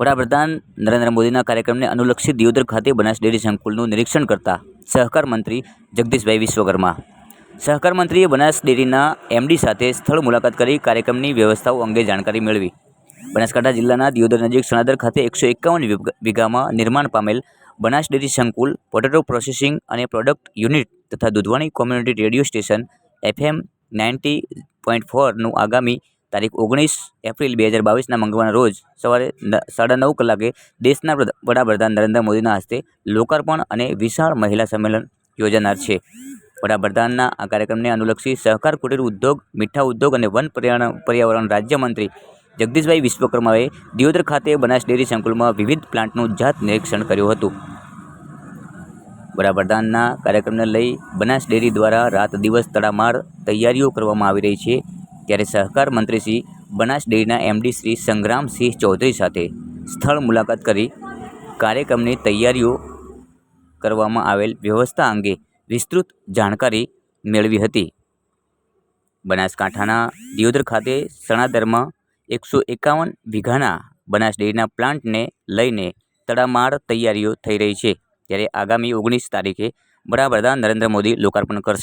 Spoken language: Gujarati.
વડાપ્રધાન નરેન્દ્ર મોદીના કાર્યક્રમને અનુલક્ષી દિયોદર ખાતે બનાસ ડેરી સંકુલનું નિરીક્ષણ કરતા સહકાર મંત્રી જગદીશભાઈ વિશ્વકર્મા. સહકાર મંત્રીએ બનાસ ડેરીના એમડી સાથે સ્થળ મુલાકાત કરી કાર્યક્રમની વ્યવસ્થાઓ અંગે જાણકારી મેળવી. બનાસકાંઠા જિલ્લાના દિયોદર નજીક સણાદર ખાતે એકસો એકાવન વીઘામાં નિર્માણ પામેલ બનાસ ડેરી સંકુલ પોટેટો પ્રોસેસિંગ અને પ્રોડક્ટ યુનિટ તથા Dudhvani community radio station FM ninety point ફોરનું આગામી તારીખ ઓગણીસ એપ્રિલ બે હજાર બાવીસના મંગળવારના રોજ સવારે સાડા નવ કલાકે દેશના વડાપ્રધાન નરેન્દ્ર મોદીના હસ્તે લોકાર્પણ અને વિશાળ મહિલા સંમેલન યોજાનાર છે. વડાપ્રધાનના આ કાર્યક્રમને અનુલક્ષી સહકાર કુટીર ઉદ્યોગ, મીઠા ઉદ્યોગ અને વન પર્યાવરણ રાજ્યમંત્રી જગદીશભાઈ વિશ્વકર્માએ દિયોદર ખાતે બનાસ ડેરી સંકુલમાં વિવિધ પ્લાન્ટનું જાત નિરીક્ષણ કર્યું હતું. વડાપ્રધાનના કાર્યક્રમને લઈ બનાસ ડેરી દ્વારા રાત દિવસ તડામાર તૈયારીઓ કરવામાં આવી રહી છે. ત્યારે સહકાર મંત્રી શ્રી બનાસ ડેરીના એમડી શ્રી સંગ્રામસિંહ ચૌધરી સાથે સ્થળ મુલાકાત કરી કાર્યક્રમની તૈયારીઓ કરવામાં આવેલ વ્યવસ્થા અંગે વિસ્તૃત જાણકારી મેળવી હતી. બનાસકાંઠાના દિયોદર ખાતે સણાદરમાં એકસો એકાવન વીઘાના બનાસ ડેરીના પ્લાન્ટને લઈને તડામાર તૈયારીઓ થઈ રહી છે. ત્યારે આગામી ઓગણીસ તારીખે વડાપ્રધાન નરેન્દ્ર મોદી લોકાર્પણ કરશે.